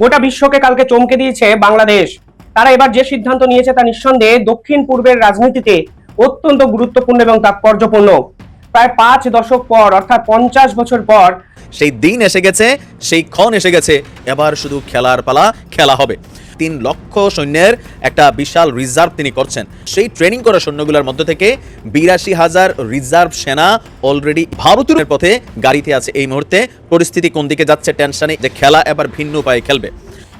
গোটা বিশ্বকে কালকে চমকে দিয়েছে বাংলাদেশ। তারা এবার যে সিদ্ধান্ত নিয়েছে তা নিঃসন্দেহে দক্ষিণ পূর্বের রাজনীতিতে অত্যন্ত গুরুত্বপূর্ণ এবং তাৎপর্যপূর্ণ। প্রায় পাঁচ দশক পর, অর্থাৎ পঞ্চাশ বছর পর সেই দিন এসে গেছে, সেই ক্ষণ এসে গেছে। এবার শুধু খেলার পালা, খেলা হবে। তিন লক্ষ সৈন্যের একটা বিশাল রিজার্ভ তিনি করছেন। সেই ট্রেনিং করা সৈন্যগুলোর মধ্যে থেকে বিরাশি হাজার রিজার্ভ সেনা অলরেডি ভারতের পথে গাড়িতে আছে। এই মুহূর্তে পরিস্থিতি কোন দিকে যাচ্ছে টেনশনে যে খেলা এবার ভিন্ন উপায়ে খেলবে।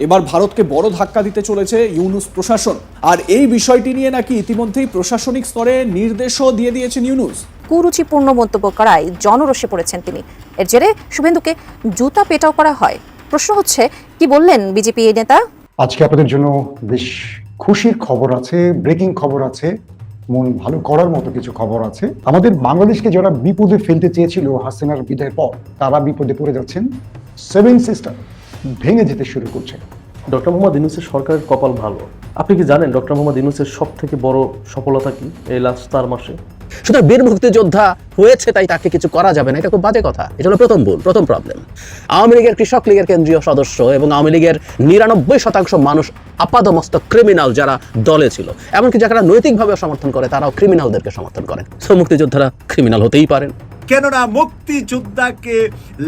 এবার ভারতকে বড় ধাক্কা দিতে চলেছে ইউনুস প্রশাসন। আর এই বিষয়টি নিয়ে নাকি ইতিমধ্যেই প্রশাসনিক স্তরে নির্দেশও দিয়ে দিয়েছেন ইউনুস। কুরুচিপূর্ণ মন্তব্য করায় জনরোষে পড়েছেন তিনি। এর জেরে শুভেন্দুকে জুতা পেটাও করা হয়। প্রশ্ন হচ্ছে কি বললেন বিজেপি এই নেতা? আজকে আপনাদের জন্য বেশ খুশির খবর আছে ব্রেকিং খবর আছে মন ভালো করার মতো কিছু খবর আছে। আমাদের বাংলাদেশকে যারা বিপদে ফেলতে চেয়েছিল হাসিনার বিদায়ের পর তারা বিপদে পড়ে যাচ্ছেন। সেভেন সিস্টার ভেঙে যেতে শুরু করছে। ডক্টর মোহাম্মদ ইউনুসের সরকারের কপাল ভালো। আপনি কি জানেন ডক্টর মোহাম্মদ ইউনুসের সব থেকে বড় সফলতা কি এই লাস্ট চার মাসে? সুতরাং বীর মুক্তিযোদ্ধা হয়েছে তাই তাকে কিছু করা যাবে না। এটা খুব বাজে কথা। এটা হলো প্রথম ভুল, প্রথম প্রবলেম আওয়ামী লীগের কৃষক লীগের কেন্দ্রীয় সদস্য এবং আওয়ামী লীগের নিরানব্বই শতাংশ মানুষ আপাদমস্তক ক্রিমিনাল যারা দলে ছিল, এমনকি যারা নৈতিকভাবে সমর্থন করে, তারাও ক্রিমিনালদেরকে সমর্থন করেন সো মুক্তিযোদ্ধারা ক্রিমিনাল হতেই পারেন। কেননা মুক্তিযোদ্ধাকে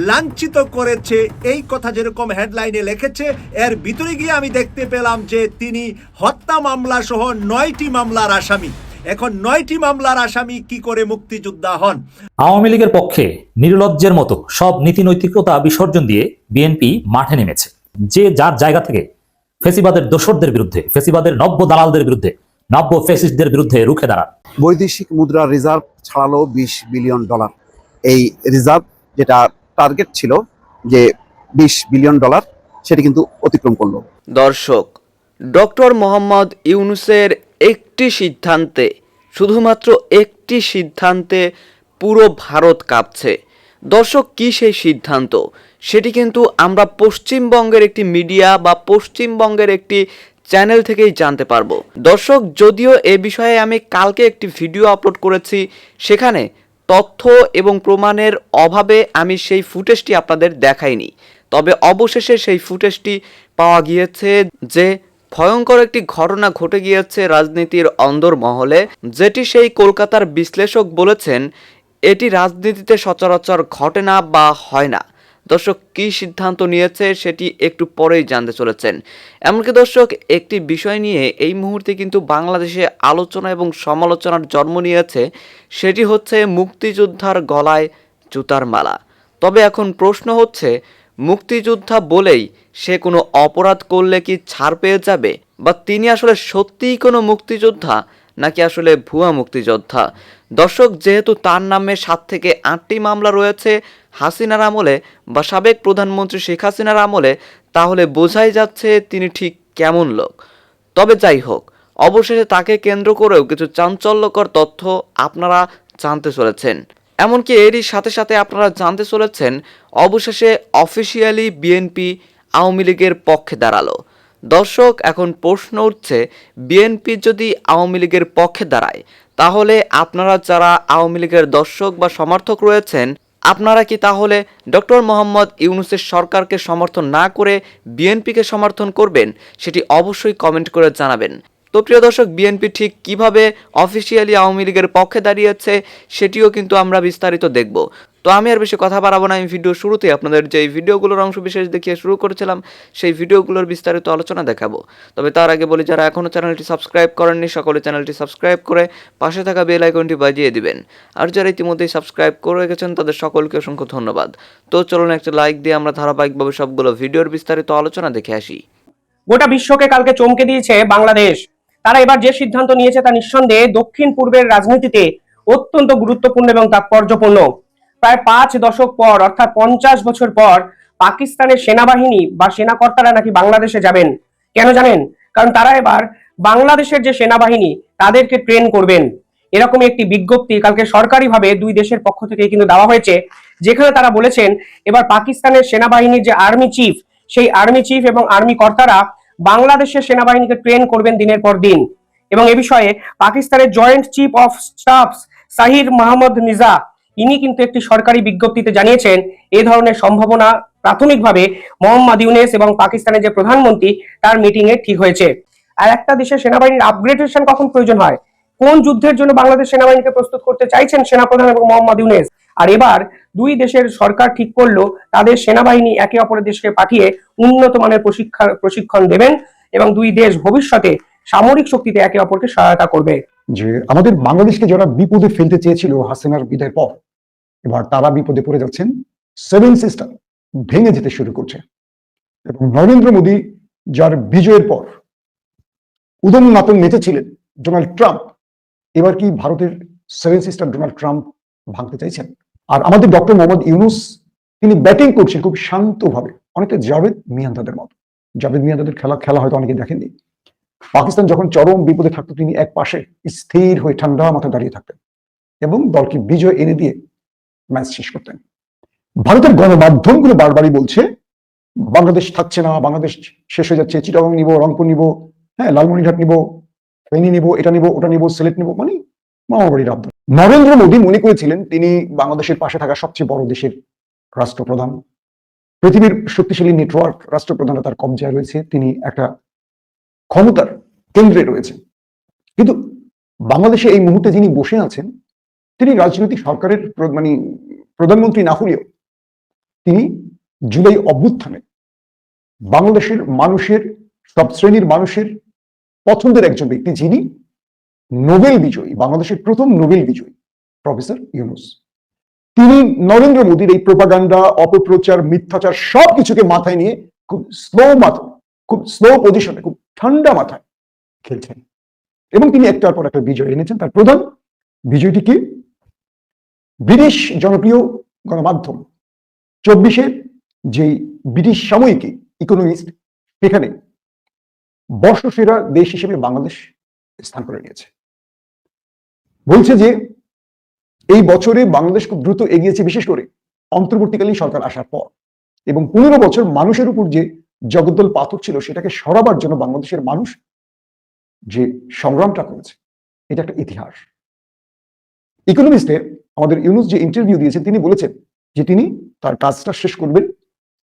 লাঞ্ছিত করেছে, এই কথা যেরকম হেডলাইনে লিখেছে, এর ভিতরে গিয়ে আমি দেখতে পেলাম যে তিনি হত্যা মামলা সহ নয়টি মামলার আসামি। এখন নয়টি মামলার আসামি কি করে মুক্তিযোদ্ধা হন? আওয়ামী লীগের পক্ষে নির্লজ্জের মতো সব নীতি নৈতিকতা বিসর্জন দিয়ে বিএনপি মাঠে নেমেছে। যে যার জায়গা থেকে ফেসিবাদের দোসরদের বিরুদ্ধে ফেসিবাদের নব্য দালালদের বিরুদ্ধে নব্য ফেসিস্টদের বিরুদ্ধে রুখে দাঁড়ান। বৈদেশিক মুদ্রা রিজার্ভ ছাড়ালো বিশ বিলিয়ন ডলার। এই রিজার্ভ যেটা টার্গেট ছিল যে বিশ বিলিয়ন ডলার সেটি কিন্তু অতিক্রম করল। দর্শক ডক্টর মোহাম্মদ ইউনুসের একটি সিদ্ধান্তে, শুধুমাত্র একটি সিদ্ধান্তে পুরো ভারত কাঁপছে। দর্শক, কি সেই সিদ্ধান্ত? সেটি কিন্তু আমরা পশ্চিমবঙ্গের একটি মিডিয়া বা পশ্চিমবঙ্গের একটি চ্যানেল থেকেই জানতে পারব। দর্শক, যদিও এ বিষয়ে আমি কালকে একটি ভিডিও আপলোড করেছি, সেখানে তথ্য এবং প্রমাণের অভাবে আমি সেই ফুটেজটি আপনাদের দেখাইনি। তবে অবশেষে সেই ফুটেজটি পাওয়া গিয়েছে যে ভয়ঙ্কর একটি ঘটনা ঘটে গিয়েছে রাজনীতির অন্দরমহলে, যেটি সেই কলকাতার বিশ্লেষক বলেছেন, এটি রাজনীতিতে সচরাচর ঘটে না বা হয় না। দর্শক, কি সিদ্ধান্ত নিয়েছে সেটি একটু পরেই জানতে চলেছেন। এমনকি দর্শক, একটি বিষয় নিয়ে এই মুহূর্তে কিন্তু বাংলাদেশে আলোচনা এবং সমালোচনার জন্ম নিয়েছে, সেটি হচ্ছে মুক্তিযোদ্ধার গলায় জুতার মালা। তবে এখন প্রশ্ন হচ্ছে মুক্তিযোদ্ধা বলেই সে কোনো অপরাধ করলে কি ছাড় পেয়ে যাবে? বা তিনি আসলে সত্যিই কোনো মুক্তিযোদ্ধা, নাকি আসলে ভুয়া মুক্তিযোদ্ধা? দর্শক, যেহেতু তার নামে সাত থেকে আটটি মামলা রয়েছে হাসিনার আমলে বা সাবেক প্রধানমন্ত্রী শেখ হাসিনার আমলে, তাহলে বোঝাই যাচ্ছে তিনি ঠিক কেমন লোক। তবে যাই হোক, অবশেষে তাকে কেন্দ্র করেও কিছু চাঞ্চল্যকর তথ্য আপনারা জানতে চলেছেন। এমনকি এরই সাথে সাথে আপনারা জানতে চলেছেন অবশেষে অফিসিয়ালি বিএনপি আওয়ামী লীগের পক্ষে দাঁড়াল। দর্শক, এখন প্রশ্ন উঠছে, বিএনপি যদি আওয়ামী লীগের পক্ষে দাঁড়ায়, তাহলে আপনারা যারা আওয়ামী লীগের দর্শক বা সমর্থক রয়েছেন, আপনারা কি তাহলে ডক্টর মোহাম্মদ ইউনুসের সরকারকে সমর্থন না করে বিএনপিকে সমর্থন করবেন? সেটি অবশ্যই কমেন্ট করে জানাবেন। তো প্রিয় দর্শক বিএনপি ঠিক কীভাবে অফিসিয়ালি আওয়ামী লীগের পক্ষে দাঁড়িয়েছে সেটিও কিন্তু আমরা বিস্তারিত দেখব। তো আমি আর বেশি কথা বাড়াবো না আমি ভিডিও শুরুতেই আপনাদের যে ভিডিওগুলোর অংশ বিশেষ দেখিয়ে শুরু করেছিলাম, সেই ভিডিওগুলোর বিস্তারিত আলোচনা দেখাবো। তবে তার আগে বলি, যারা এখনও চ্যানেলটি সাবস্ক্রাইব করেননি, সকলে চ্যানেলটি সাবস্ক্রাইব করে পাশে থাকা বেল আইকনটি বাজিয়ে দিবেন। আর যারা ইতিমধ্যেই সাবস্ক্রাইব করে রেখেছেন, তাদের সকলকে অসংখ্য ধন্যবাদ। তো চলুন একটা লাইক দিয়ে আমরা ধারাবাহিকভাবে সবগুলো ভিডিওর বিস্তারিত আলোচনা দেখে আসি। গোটা বিশ্বকে কালকে চমকে দিয়েছে বাংলাদেশ। তারা এবার যে সিদ্ধান্ত নিয়েছে তা নিঃসন্দেহে দক্ষিণ পূর্বের রাজনীতিতে অত্যন্ত গুরুত্বপূর্ণ এবং তাৎপর্যপূর্ণ। প্রায় পাঁচ দশক পর, অর্থাৎ পঞ্চাশ বছর পর, পাকিস্তানের সেনাবাহিনী বা সেনাকর্তারা নাকি বাংলাদেশে যাবেন। কেন জানেন? কারণ তারা এবার বাংলাদেশের যে সেনাবাহিনী, তাদেরকে ট্রেন করবেন। এরকম একটি বিজ্ঞপ্তি কালকে সরকারিভাবে দুই দেশের পক্ষ থেকে কিন্তু দেওয়া হয়েছে, যেখানে তারা বলেছেন, এবার পাকিস্তানের সেনাবাহিনীর যে আর্মি চিফ, সেই আর্মি চিফ এবং আর্মি কর্তারা বাংলাদেশের সেনাবাহিনীকে ট্রেন করবেন দিনের পর দিন। এবং এ বিষয়ে পাকিস্তানের joint chief of staff Sahir Mahmud নিজা, ইনি কিন্তু একটি সরকারি বিজ্ঞপ্তিতে জানিয়েছেন, এ ধরনের সম্ভাবনা প্রাথমিকভাবে মোহাম্মদ ইউনেস এবং পাকিস্তানের যে প্রধানমন্ত্রী, তার মিটিংয়ে ঠিক হয়েছে। আর একটা দেশের সেনাবাহিনীর আপগ্রেডেশন কখন প্রয়োজন হয়? কোন যুদ্ধের জন্য বাংলাদেশ সেনাবাহিনীকে প্রস্তুত করতে চাইছেন সেনাপ্রধান এবং মোহাম্মদ ইউনেস? আর এবার দুই দেশের সরকার ঠিক করল, তাদের সেনাবাহিনী একে অপরের দেশকে পাঠিয়ে উন্নত মানের প্রশিক্ষণ প্রশিক্ষণ দেবেন এবং দুই দেশ ভবিষ্যতে সামরিক শক্তিতে একে অপরকে সহায়তা করবে। যে আমাদের বাংলাদেশকে যারা বিপদে ফেলতে চেয়েছিল হাসিনার বিদায়ের পর, এবার তারা বিপদে পড়ে যাচ্ছেন। সেভেন সিস্টার ভেঙে যেতে শুরু করছে। এবং নরেন্দ্র মোদী যার বিজয়ের পর উদম নাতন নেচেছিলেন ডোনাল্ড ট্রাম্প এবার কি ভারতের সেভেন সিস্টার ডোনাল্ড ট্রাম্প ভাঙতে চাইছেন? আর আমাদের ডক্টর মোহাম্মদ ইউনুস, তিনি ব্যাটিং করছেন খুব শান্তভাবে, অনেকটা জাভেদ মিয়ান্দাদের মতো। জাভেদ মিয়ান্দাদের খেলা খেলা হয়তো অনেকে দেখেননি। পাকিস্তান যখন চরম বিপদে থাকতো, তিনি এক পাশে স্থির হয়ে ঠান্ডা মাথায় দাঁড়িয়ে থাকতেন এবং দলকে বিজয় এনে দিয়ে ম্যাচ শেষ করতেন। ভারতের গণমাধ্যমগুলো বারবারই বলছে, বাংলাদেশ থাকছে না, বাংলাদেশ শেষ হয়ে যাচ্ছে, চিটাগং নিব, রংপুর নিব হ্যাঁ লালমনিরহাট নিব ফেনী নিব, এটা নিব, ওটা নিব সিলেট নিব মানে মামাবাড়ির আব্দ নরেন্দ্র মোদী মনে করেছিলেন তিনি বাংলাদেশের পাশে থাকা সবচেয়ে বড় দেশের রাষ্ট্রপ্রধান। পৃথিবীর শক্তিশালী নেটওয়ার্ক রাষ্ট্রপ্রধানরা তার কবজায় রয়েছে, তিনি একটা ক্ষমতার কেন্দ্রে রয়েছেন। কিন্তু বাংলাদেশে এই মুহূর্তে যিনি বসে আছেন, তিনি রাজনৈতিক সরকারের মানে প্রধানমন্ত্রী না হলেও তিনি জুলাই অভ্যুত্থানে বাংলাদেশের মানুষের, সব শ্রেণির মানুষের পছন্দের একজন ব্যক্তি যিনি নোবেল বিজয়ী, বাংলাদেশের প্রথম নোবেল বিজয়ী, প্রফেসর ইউনুস। তিনি নরেন্দ্র মোদীর এই প্রোপাগান্ডা, অপপ্রচার, মিথ্যাচার সবকিছুকে মাথায় নিয়ে খুব স্লো মাথায় খুব স্লো পজিশনে খুব ঠান্ডা মাথায় খেলছেন। এবং তিনি একটার পর একটা বিজয় এনেছেন তার প্রধান। বিজয়টি কি? ব্রিটিশ জনপ্রিয় গণমাধ্যম। চব্বিশের যেই ব্রিটিশ সাময়িকী ইকোনমিস্ট সেখানে বর্ষসেরা দেশ হিসেবে বাংলাদেশ স্থান করে নিয়েছে। বলছে যে, এই বছরে বাংলাদেশ খুব দ্রুত এগিয়েছে, বিশেষ করে অন্তর্বর্তীকালীন সরকার আসার পর। এবং পনেরো বছর মানুষের উপর যে জগদ্দল পাথর ছিল, সেটাকে সরাবার জন্য বাংলাদেশের মানুষ যে সংগ্রামটা করেছে, এটা একটা ইতিহাস। ইকোনমিস্টে আমাদের ইউনুস যে ইন্টারভিউ দিয়েছেন, তিনি বলেছেন যে তিনি তার কাজটা শেষ করবেন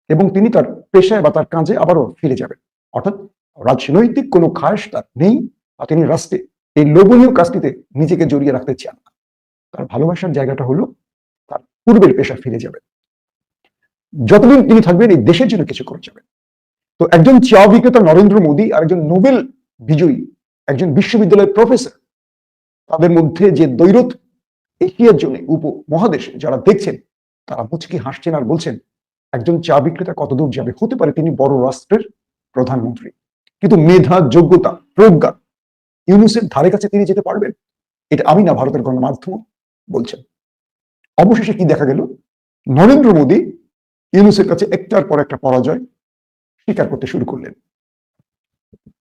এবং তিনি তার পেশায় বা তার কাজে আবারও ফিরে যাবেন। অর্থাৎ রাজনৈতিক কোনো খায়স তার নেই বা তিনি রাষ্ট্রে এই লোভনীয় কাজটিতে নিজেকে জড়িয়ে রাখতে চান না। তার ভালোবাসার জায়গাটা হলো তার পূর্বের পেশা ফিরে যাবেন যতদিন তিনি থাকবেন এই দেশের জন্য কিছু করে যাবেন। তো একজন চা বিক্রেতা নরেন্দ্র মোদী আর একজন নোবেল বিজয়ী একজন বিশ্ববিদ্যালয়ের প্রফেসর তাদের মধ্যে যে দৈরত এশিয়ার জন্য উপমহাদেশে যারা দেখছেন, তারা মুচকি হাসছেন আর বলছেন, একজন চা বিক্রেতা কতদূর যাবে? হতে পারে তিনি বড় রাষ্ট্রের প্রধানমন্ত্রী। কিন্তু মেধা, যোগ্যতা, প্রজ্ঞা ইউনুসের ধারে কাছে তিনি যেতে পারবেন। এটা আমি না, ভারতের গণমাধ্যম বলছেন। অবশেষে কি দেখা গেল? নরেন্দ্র মোদী ইউনুসের কাছে একটার পর একটা পরাজয় স্বীকার করতে শুরু করলেন।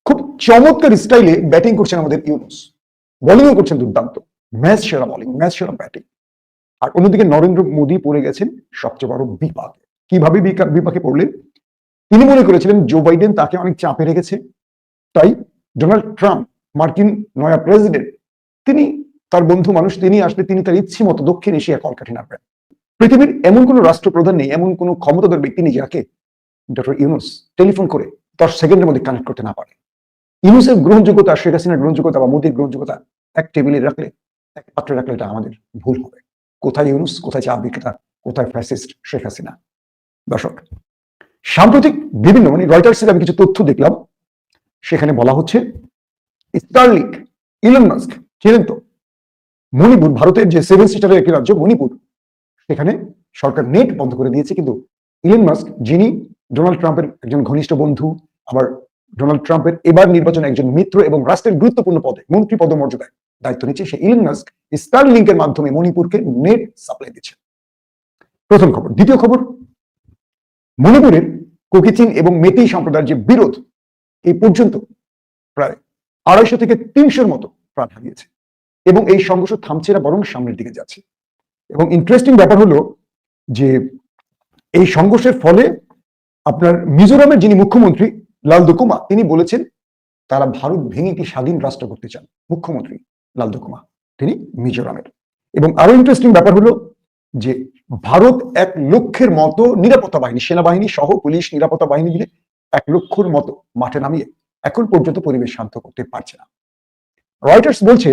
খুব চমৎকার স্টাইলে ব্যাটিং করছেন আমাদের ইউনুস। বোলিংও করছেন দুর্দান্ত। ম্যাচ সেরা বোলিং, ম্যাচ সেরা ব্যাটিং। আর অন্যদিকে নরেন্দ্র মোদী পড়ে গেছেন সবচেয়ে বড় বিপাকে। কীভাবে বিপাকে পড়লেন? তিনি মনে করেছিলেন জো বাইডেন তাকে অনেক চাপে রেখেছে। তাই ডোনাল্ড ট্রাম্প মার্কিন নয়া প্রেসিডেন্ট তিনি তার বন্ধু মানুষ তিনি আসলে তিনি তার ইচ্ছে মতো দক্ষিণ এশিয়া কলকাঠি নাড়বেন পৃথিবীর এমন কোন রাষ্ট্রপ্রধান নেই, এমন কোন ক্ষমতাধর ব্যক্তি নেই যাকে ডক্টর ইউনুস টেলিফোন করে দশ সেকেন্ডের মধ্যে কানেক্ট করতে না পারে। ইউনুসের গ্রহণযোগ্যতা, শেখ হাসিনার গ্রহণযোগ্যতা বা মোদীর গ্রহণযোগ্যতা এক টেবিলে রাখলে, এক পাত্রে রাখলে এটা আমাদের ভুল হবে। কোথায় ইউনুস কোথায় চা বিক্রেতা, কোথায় ফ্যাসিস্ট শেখ হাসিনা? দর্শক সাম্প্রতিক বিভিন্ন মানে রয়টার্সের আমি কিছু তথ্য দেখলাম, সেখানে বলা হচ্ছে স্টারলিংক ইলন ছিলেন তো? মণিপুর, ভারতের যে সেভেন সিস্টারের একটি রাজ্য, মণিপুর, সেখানে সরকার নেট বন্ধ করে দিয়েছে, কিন্তু ইলন মাস্ক যিনি ডোনাল্ড ট্রাম্পের একজন ঘনিষ্ঠ বন্ধু, আবার ডোনাল্ড ট্রাম্পের এবার নির্বাচনে একজন মিত্র এবং রাষ্ট্রের গুরুত্বপূর্ণ পদে, মন্ত্রী পদমর্যাদায় দায়িত্ব নিচ্ছে, সে ইলন মাস্ক স্টার লিঙ্কের মাধ্যমে মণিপুরকে নেট সাপ্লাই দিচ্ছে। প্রথম খবর। দ্বিতীয় খবর মণিপুরের কোকিচিন এবং মেতেই সম্প্রদায়ের যে বিরোধ, এই পর্যন্ত প্রায় আড়াইশো থেকে তিনশোর মতো প্রাণ হারিয়েছে এবং এই সংঘর্ষ থামছে না, বরং সামনের দিকে যাচ্ছে। এবং ইন্টারেস্টিং ব্যাপার হলো যে এই সংঘর্ষের ফলে আপনার মিজোরামের যিনি মুখ্যমন্ত্রী লাল দুকুমা তিনি বলেছেন, তারা ভারত ভেঙে একটি স্বাধীন রাষ্ট্র করতে চান? মুখ্যমন্ত্রী লাল দুকুমা তিনি মিজোরামের। এবং আরও ইন্টারেস্টিং ব্যাপার হলো যে ভারত এক লক্ষের মতো নিরাপত্তা বাহিনী, সেনাবাহিনী সহ পুলিশ নিরাপত্তা বাহিনী মিলে এক লক্ষর মতো মাঠে নামিয়ে এখন পর্যন্ত পরিবেশ শান্ত করতে পারছে না। রয়টার্স বলছে,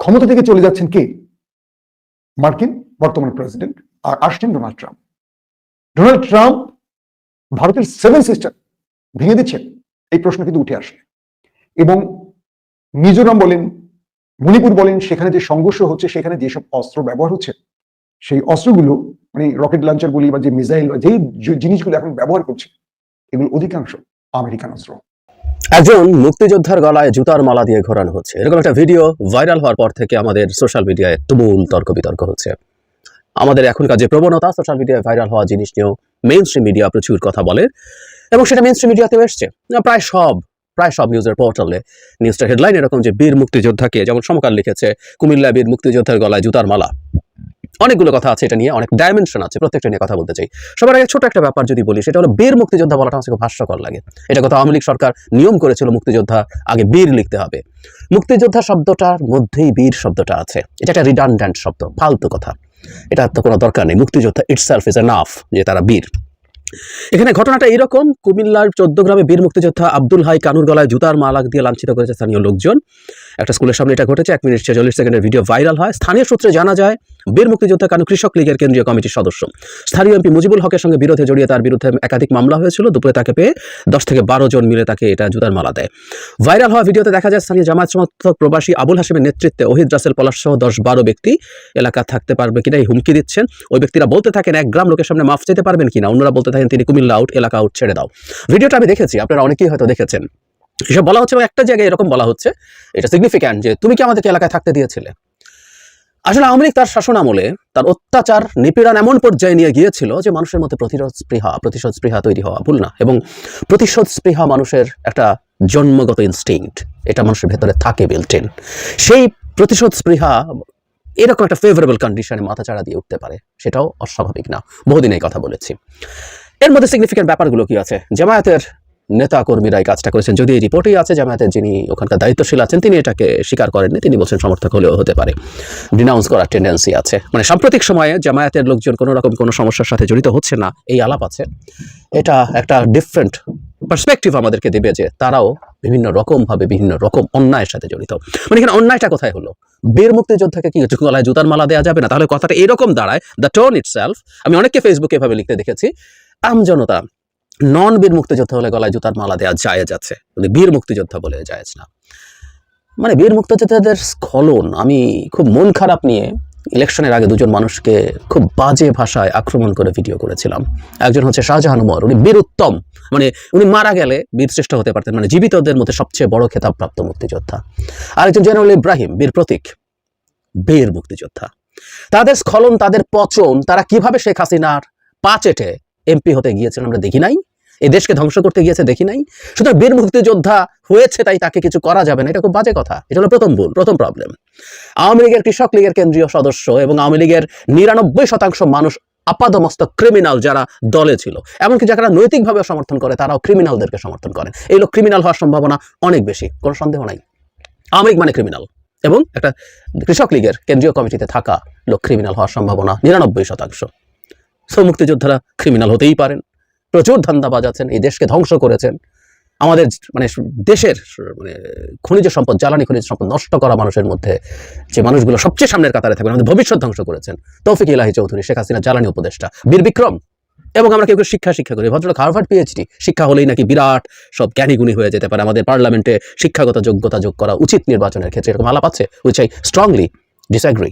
ক্ষমতা থেকে চলে যাচ্ছেন কে? মার্কিন বর্তমান প্রেসিডেন্ট আর আসছেন ডোনাল্ড ট্রাম্প। ডোনাল্ড ট্রাম্প ভারতের সেভেন সিস্টার ভেঙে দিচ্ছেন, এই প্রশ্ন কিন্তু উঠে আসে। এবং মিজোরাম বলেন মণিপুর বলেন, সেখানে যে সংঘর্ষ হচ্ছে, সেখানে যেসব অস্ত্র ব্যবহার হচ্ছে, সেই অস্ত্রগুলো মানে রকেট লঞ্চারগুলি বা যে মিসাইল বা যেই জিনিসগুলো এখন ব্যবহার করছে, এগুলো অধিকাংশ আমেরিকান অস্ত্র। একজন মুক্তিযোদ্ধার গলায় জুতার মালা দিয়ে ঘোরানো হচ্ছে। এরকম একটা ভিডিও ভাইরাল হওয়ার পর থেকে আমাদের সোশ্যাল মিডিয়ায় তুমুল তর্ক বিতর্ক হচ্ছে। আমাদের এখনকার যে প্রবণতা সোশ্যাল মিডিয়ায় ভাইরাল হওয়া জিনিস নিয়েও মেইন মিডিয়া প্রচুর কথা বলে, এবং সেটা মেইন স্ট্রিম মিডিয়াতেও এসছে। প্রায় সব প্রায় সব নিউজের পোর্টালে নিউজটা হেডলাইন এরকম যে বীর মুক্তিযোদ্ধাকে, যেমন সমকাল লিখেছে, কুমিল্লা বীর মুক্তিযোদ্ধার গলায় জুতার মালা। অনেকগুলো কথা আছে এটা নিয়ে, অনেক ডাইমেনশন আছে, প্রত্যেকটা নিয়ে কথা বলতে চাই। সবার আগে ছোট একটা ব্যাপার যদি বলি, সেটা হলো বীর মুক্তিযোদ্ধা বলাটা আমার হাস্যকর লাগে। এটা কথা আওয়ামী লীগ সরকার নিয়ম করেছিল মুক্তিযোদ্ধা আগে বীর লিখতে হবে। মুক্তিযোদ্ধা শব্দটার মধ্যেই বীর শব্দটা আছে। এটা একটা রিডান্ড্যান্ট শব্দ, ফালতু কথা। এটা তো কোনো দরকার নেই। মুক্তিযোদ্ধা ইটসেলফ ইজ নাফ যে তারা বীর। এখানে ঘটনাটা এরকম কুমিল্লার চোদ্দ গ্রামে বীর মুক্তিযোদ্ধা আব্দুল হাই কানুর গলায় জুতার মালাক দিয়ে লাঞ্ছিত করেছে স্থানীয় লোকজন। একটা স্কুলের সামনে এটা ঘটেছে, এক মিনিট ছেচল্লিশ সেকেন্ডের ভিডিও ভাইরাল হয়। স্থানীয় সূত্রে জানা যায় বীর মুক্তিযোদ্ধা কানু কৃষক লীগের কেন্দ্রীয় কমিটির সদস্য। স্থানীয় এমপি মুজিবুল হকের সঙ্গে বিরোধে জড়িয়ে তার বিরুদ্ধে একাধিক মামলা হয়েছিল। দুপুরে তাকে পেয়ে দশ থেকে বারো জন মিলে তাকে এটা জুতার মালা দেয়। ভাইরাল হওয়া ভিডিওতে দেখা যায়, স্থানীয় জামায়াত সমর্থক প্রবাসী আবুল হাসিমের নেতৃত্বে ওহিদ রাসেল পলাশ সহ দশ বারো ব্যক্তি এলাকা থাকতে পারবে কিনা এই হুমকি দিচ্ছেন। ওই ব্যক্তিরা বলতে থাকেন, এক গ্রাম লোকের সামনে মাফ চেতে পারবেন কিনা? অন্যরা বলতে থাকেন, তিনি কুমিল্লা আউট এলাকা আউট ছেড়ে দাও। ভিডিওটা আমি দেখেছি, আপনারা অনেকেই হয়তো দেখেছেন। এসব বলা হচ্ছে এবং একটা জায়গায় এরকম বলা হচ্ছে, এটা সিগনিফিক্যান্ট যে তুমি কি আমাদেরকে এলাকায় থাকতে দিয়েছিলে? আসলে আওয়ামী লীগ তার শাসন আমলে তার অত্যাচার, নিপীড়ন এমন পর্যায়ে নিয়ে গিয়েছিল যে মানুষের মধ্যে প্রতিরোধ স্পৃহা, প্রতিশোধ স্পৃহা তৈরি হওয়া ভুল না এবং প্রতিশোধ স্পৃহা মানুষের একটা জন্মগত ইনস্টিংক্ট এটা মানুষের ভেতরে থাকে বিল্টেন সেই প্রতিশোধ স্পৃহা এরকম একটা ফেভারেবল কন্ডিশনে মাথাচাড়া দিয়ে উঠতে পারে, সেটাও অস্বাভাবিক না। বহুদিন এই কথা বলেছি। এর মধ্যে সিগনিফিক্যান্ট ব্যাপারগুলো কি আছে? জামায়াতের নেতা কর্মীরা এই কাজটা করেছেন। যদি এই রিপোর্টেই আছে জামায়াতের যিনি ওখানকার দায়িত্বশীল আছেন, তিনি এটাকে স্বীকার করেননি। তিনি বলছেন সমর্থক হলেও হতে পারে। ডিনাউন্স করার টেন্ডেন্সি আছে। মানে সাম্প্রতিক সময়ে জামায়াতের লোকজন কোনো রকম কোনো সমস্যার সাথে জড়িত হচ্ছে না, এই আলাপ আছে। এটা একটা ডিফারেন্ট পার্সপেক্টিভ আমাদেরকে দেবে যে তারাও বিভিন্ন রকমভাবে, বিভিন্ন রকম অন্যায়ের সাথে জড়িত। মানে এখানে অন্যায়টা কোথায় হলো? বীর মুক্তিযোদ্ধাকে কি গলায় জুতার মালা দেওয়া যাবে না? তাহলে কথাটা এরকম দাঁড়ায়। দ্য টোন ইটসেলফ আমি অনেককে ফেসবুকে এভাবে লিখতে দেখেছি। আমজনতা নন বীর মুক্তিযোদ্ধা হলে গলায় জুতার মালা দেওয়া যায় যাচ্ছে মানে বীর মুক্তিযোদ্ধা বলে যায় না। মানে বীর মুক্তিযোদ্ধাদের স্খলন, আমি খুব মন খারাপ নিয়ে ইলেকশনের আগে দুজন মানুষকে খুব বাজে ভাষায় আক্রমণ করে ভিডিও করেছিলাম। একজন হচ্ছে শাহজাহান উমর উনি বীর উত্তম। মানে উনি মারা গেলে বীর শ্রেষ্ঠ হতে পারতেন মানে জীবিতদের মধ্যে সবচেয়ে বড় খেতাবপ্রাপ্ত মুক্তিযোদ্ধা। আরেকজন জেনারেল ইব্রাহিম, বীর প্রতীক, বীর মুক্তিযোদ্ধা। তাদের স্খলন, তাদের পচন, তারা কীভাবে শেখ হাসিনার পা চেটে এমপি হতে গিয়েছেন আমরা দেখি নাই। এই দেশকে ধ্বংস করতে গিয়েছে দেখি নাই? সুতরাং বীর মুক্তিযোদ্ধা হয়েছে তাই তাকে কিছু করা যাবে না। এটা খুব বাজে কথা। এটা হলো প্রথম ভুল, প্রথম প্রবলেম আওয়ামী লীগের কৃষক লীগের কেন্দ্রীয় সদস্য এবং আওয়ামী লীগের নিরানব্বই শতাংশ মানুষ আপাদমস্ত ক্রিমিনাল যারা দলে ছিল, এমনকি যারা নৈতিকভাবে সমর্থন করে, তারাও ক্রিমিনালদেরকে সমর্থন করেন। এই লোক ক্রিমিনাল হওয়ার সম্ভাবনা অনেক বেশি, কোনো সন্দেহ নাই। আওয়ামী লীগ মানে ক্রিমিনাল এবং একটা কৃষক লীগের কেন্দ্রীয় কমিটিতে থাকা লোক ক্রিমিনাল হওয়ার সম্ভাবনা নিরানব্বই শতাংশ। সো মুক্তিযোদ্ধারা ক্রিমিনাল হতেই পারেন। প্রচুর ধান্দাবাজ আছেন, এই দেশকে ধ্বংস করেছেন। আমাদের মানে দেশের মানে খনিজ সম্পদ, জ্বালানি খনিজ সম্পদ নষ্ট করা মানুষের মধ্যে যে মানুষগুলো সবচেয়ে সামনের কাতারে থাকবেন, আমাদের ভবিষ্যৎ ধ্বংস করেছেন। তৌফিক ইলাহি চৌধুরী, শেখ হাসিনা জ্বালানি উপদেষ্টা, বীর বিক্রম। এবং আমরা কেউ কেউ শিক্ষা শিক্ষা করি, ভদ্রলোক হার্ভার্ড পিএইচডি শিক্ষা হলেই নাকি বিরাট সব জ্ঞানীগুণী হয়ে যেতে পারে। আমাদের পার্লামেন্টে শিক্ষাগত যোগ্যতা যোগ করা উচিত নির্বাচনের ক্ষেত্রে, এরকম আলাপ আছে উইচ আই স্ট্রংলি ডিসঅ্যাগ্রি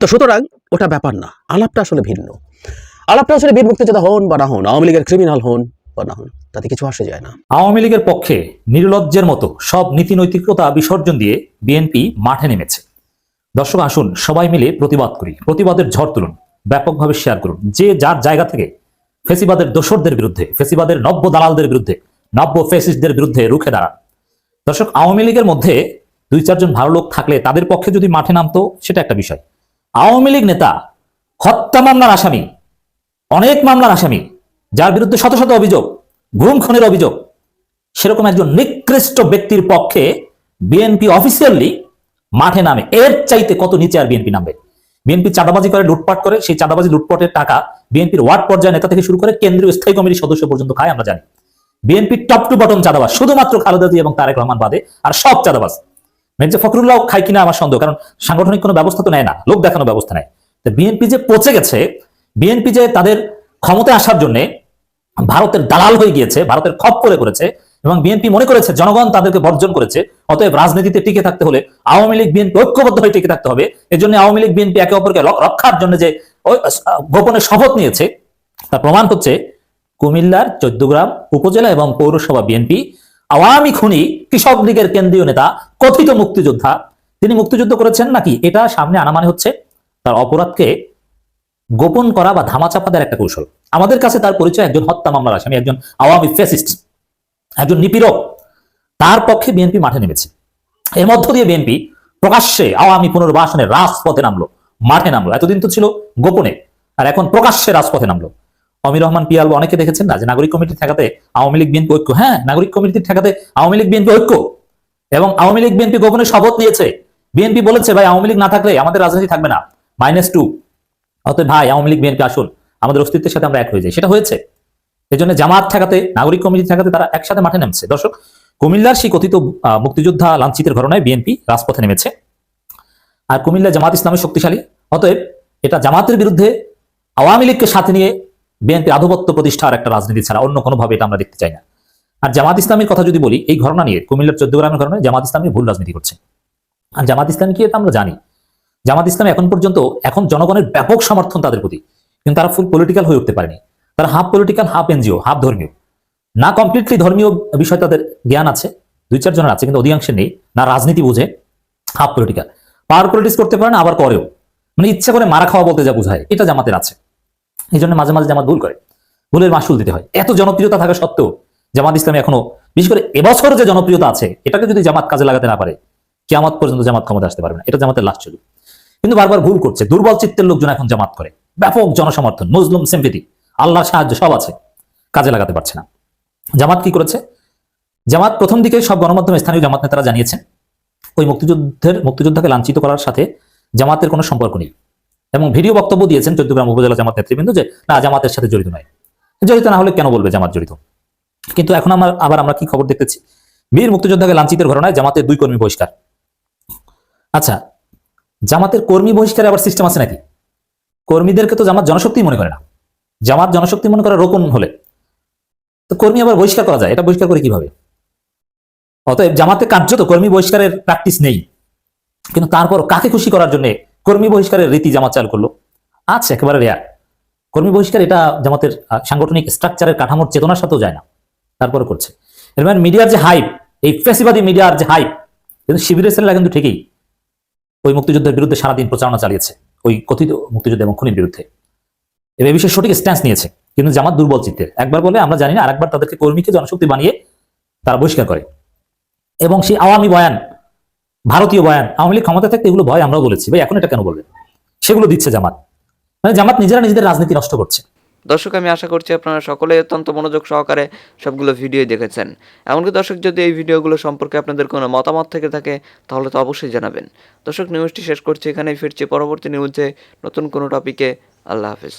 তো সুতরাং ওটা ব্যাপার না, আলাপটা আসলে ভিন্ন। আলাপটা আসলে বীর মুক্তিযোদ্ধা হন বা না হন, আওয়ামী লীগের ক্রিমিনাল হন বা না হন, তাতে কিছু আসে যায় না। আওয়ামী লীগের পক্ষে নির্লজ্জের মতো সব নীতি নৈতিকতা বিসর্জন দিয়ে বিএনপি মাঠে নেমেছে। দর্শক, আসুন সবাই মিলে প্রতিবাদ করি। প্রতিবাদের ঝড় তুলুন, ব্যাপকভাবে শেয়ার করুন। যে যার জায়গা থেকে ফেসিবাদের দোসরদের বিরুদ্ধে, ফেসিবাদের নব্য দালালদের বিরুদ্ধে, নব্য ফেসিসদের বিরুদ্ধে রুখে দাঁড়ান। দর্শক, আওয়ামী লীগের মধ্যে দুই চারজন ভালো লোক থাকলে তাদের পক্ষে যদি মাঠে নামতো, সেটা একটা বিষয়। আওয়ামী লীগ নেতা হত্যা মামলার আসামি অনেক মামলার আসামি, যার বিরুদ্ধে শত শত অভিযোগ, গুম খুনের অভিযোগ। সেরকম একজন নিকৃষ্ট ব্যক্তির পক্ষে বিএনপি অফিসিয়ালি মাঠে নামে। এর চাইতে কত নিচে আর বিএনপি নামবে? বিএনপি চাঁদাবাজি করে, লুটপাট করে, সেই চাঁদাবাজি, লুটপাটের টাকা বিএনপির ওয়ার্ড পর্যায়ে নেতা থেকে শুরু করে কেন্দ্রীয় স্থায়ী কমিটির সদস্য পর্যন্ত খায়, আমরা জানি। বিএনপি টপ টু বটম চাঁদাবাজ, শুধুমাত্র খালেদা জিয়া এবং তারেক রহমান বাদে আর সব চাঁদাবাজ। মির্জা ফখরুল্লাহ খায় কিনা আমার সন্দেহ, কারণ সাংগঠনিক কোনো ব্যবস্থা তো নেয় না, লোক দেখানো ব্যবস্থা নেয়। বিএনপি যে পচে গেছে বিএনপি যে তাদের ক্ষমতায় আসার জন্য ভারতের দালাল হয়ে গিয়েছে, ভারতের খপ করে করেছে এবং বিএনপি মনে করেছে জনগণ তাদেরকে বর্জন করেছে, অতএব রাজনীতিতে টিকে থাকতে হলে আওয়ামী লীগ বিএনপি ঐক্যবদ্ধ হয়ে টিকে থাকতে হবে। এর জন্য আওয়ামী লীগ বিএনপি একে অপরকে রক্ষার জন্য যে গোপনে শপথ নিয়েছে, তার প্রমাণ হচ্ছে কুমিল্লার চৌদ্দগ্রাম উপজেলা এবং পৌরসভা বিএনপি আওয়ামী খুনি কৃষক লীগের কেন্দ্রীয় নেতা, কথিত মুক্তিযোদ্ধা। তিনি মুক্তিযুদ্ধ করেছেন নাকি? এটা সামনে আনা মানে হচ্ছে তার অপরাধকে গোপন করা বা ধামাচাপা দেওয়ার একটা কৌশল। আমাদের কাছে তার পরিচয় একজন হত্যা মামলার আসামি, একজন আওয়ামী ফেসিস্ট একজন নিপীড়ক। তার পক্ষে বিএনপি মাঠে নেমেছে। এর মধ্য দিয়ে বিএনপি প্রকাশ্যে আওয়ামী পুনর্বাসনের রাজপথে নামলো, মাঠে নামলো। এতদিন তো ছিল গোপনে, আর এখন প্রকাশ্যে রাজপথে নামলো। অমির রহমান পিয়াল অনেকে দেখেছেন না যে নাগরিক কমিটি ঠেকাতে আওয়ামী লীগ বিএনপি ঐক্য। হ্যাঁ নাগরিক কমিটি ঠেকাতে আওয়ামী লীগ বিএনপি ঐক্য। এবং আওয়ামী লীগ বিএনপি গোপনে শপথ নিয়েছে। বিএনপি বলেছে, ভাই, আওয়ামী লীগ না থাকলে আমাদের রাজনীতি থাকবে না। মাইনাস টু অতএব ভাই, আওয়ামী লীগ, বিএনপি আসুন। আমাদের অস্তিত্বের সাথে আমরা এক হয়ে যাই। সেটা হয়েছে। এই জন্য জামাত ঠেকাতে নাগরিক কমিটি ঠেকাতে তারা একসাথে মাঠে নেমেছে। দর্শক, কুমিল্লার সেই কথিত মুক্তিযোদ্ধা লাঞ্ছিতের ঘটনায় বিএনপি রাজপথে নেমেছে। আর কুমিল্লা জামাত ইসলামী শক্তিশালী। অতএব এটা জামাতের বিরুদ্ধে আওয়ামী লীগকে সাথে নিয়ে বিএনপি আধিপত্য প্রতিষ্ঠার একটা রাজনীতি ছাড়া অন্য কোনোভাবে এটা আমরা দেখতে চাই না। আর জামাত ইসলামের কথা যদি বলি, এই ঘটনা নিয়ে, কুমিল্লার চোদ্দ গ্রামের ঘটনায় জামাত ইসলামী ভুল রাজনীতি করছে। আর জামাত ইসলামী কি এটা আমরা জানি? জামাত ইসলাম এখন পর্যন্ত, এখন জনগণের ব্যাপক সমর্থন তাদের প্রতি। কিন্তু তারা ফুল পলিটিক্যাল হয়ে উঠতে পারেনি। তারা half political half NGO half ধর্মীয়। না কমপ্লিটলি ধর্মীয় বিষয় তাদের জ্ঞান আছে, দুই চারজনের আছে, কিন্তু অধিকাংশের নেই। না রাজনীতি বুঝে হাফ পলিটিক্যাল পাওয়ার পলিটিক্স করতে পারে না, আবার করেও। মানে ইচ্ছা করে মারা খাওয়া বলতে যা বোঝায়, এটা জামাতের আছে। এই জন্য মাঝে মাঝে জামাত ভুল করে। ভুলের মাসুল দিতে হয়। এত জনপ্রিয়তা থাকা সত্ত্বেও জামাত ইসলামী এখনও, বিশেষ করে এবছর যে জনপ্রিয়তা আছে, এটাকে যদি জামাত কাজে লাগাতে না পারে, কিয়ামত পর্যন্ত জামাত ক্ষমতা আসতে পারবে না। এটা জামাতের লাস্ট ছবি কিন্তু বারবার ভুল করছে। দুর্বল চিত্তের লোকজন এখন জামাত করে। ব্যাপক জনসমর্থন মুসলিম সিম্পিতি আল্লাহর সাহায্য সব আছে, কাজে লাগাতে পারছে না। জামাত কি করেছে? জামাত প্রথম দিকে সব গণমাধ্যমে স্থানীয় জামাত নেতারা জানিয়েছেন, ওই মুক্তিযুদ্ধের, মুক্তিযোদ্ধাকে লাঞ্ছিত করার সাথে জামাতের কোনো সম্পর্ক নেই। এবং ভিডিও বক্তব্য দিয়েছেন চৌদ্দগ্রাম উপজেলা জামাত নেতৃবৃন্দ যে, না, জামাতের সাথে জড়িত নয়। জড়িত না হলে কেন বলবে জামাত জড়িত? কিন্তু এখন আমার, আবার আমরা কি খবর দেখতেছি? বীর মুক্তিযোদ্ধাকে লাঞ্ছিতের ঘটনায় জামাতের দুই কর্মী বহিষ্কার। আচ্ছা জামাতের কর্মী বহিষ্কারে আবার সিস্টেম আছে নাকি? কর্মীদেরকে তো জামাত জনশক্তি মনে করে না। জামাত জনশক্তি মনে করে রোপণ হলে। তো কর্মী আবার বহিষ্কার করা যায়, এটা বহিষ্কার করে কীভাবে? অতএব জামাতে কার্যত কর্মী বহিষ্কারের প্র্যাকটিস নেই। কিন্তু তারপর কাকে খুশি করার জন্য কর্মী বহিষ্কারের রীতি জামাত চালু করল? আচ্ছা একেবারে রেয়ার কর্মী বহিষ্কার, এটা জামাতের সাংগঠনিক স্ট্রাকচারের কাঠামোর চেতনার সাথেও যায় না। তারপর করছে। এর মানে মিডিয়ার যে হাইপ এই ফেসিবাদী মিডিয়ার যে হাইপ কিন্তু শিবিরের ছেলেরা কিন্তু ঠিকই ওই মুক্তিযুদ্ধের বিরুদ্ধে সারাদিন প্রচারণা চালিয়েছে, ওই কথিত মুক্তিযুদ্ধ এবং খুনির বিরুদ্ধে। এবার বিষয়ে সঠিক স্ট্যান্স নিয়েছে, কিন্তু জামাত দুর্বল চিত্তের। একবার বলে আমরা জানি না, আরেকবার তাদেরকে কর্মীকে জনশক্তি বানিয়ে তারা বহিষ্কার করে। এবং সেই আওয়ামী বয়ান, ভারতীয় বয়ান, আওয়ামী লীগ ক্ষমতা থাকতে এগুলো ভয় আমরাও বলেছি, ভাই, এখন এটা কেন বলবেন? সেগুলো দিচ্ছে জামাত। মানে জামাত নিজেরা নিজেদের রাজনীতি নষ্ট করছে। দর্শক, আমি আশা করছি আপনারা সকলে অত্যন্ত মনোযোগ সহকারে সবগুলো ভিডিও দেখেছেন। এমনকি দর্শক, যদি এই ভিডিওগুলো সম্পর্কে আপনাদের কোনো মতামত থেকে থাকে, তাহলে তো অবশ্যই জানাবেন। দর্শক নিউজটি শেষ করছি, এখানেই ফিরছি পরবর্তী নিউজে নতুন কোনো টপিকে আল্লাহ হাফিজ।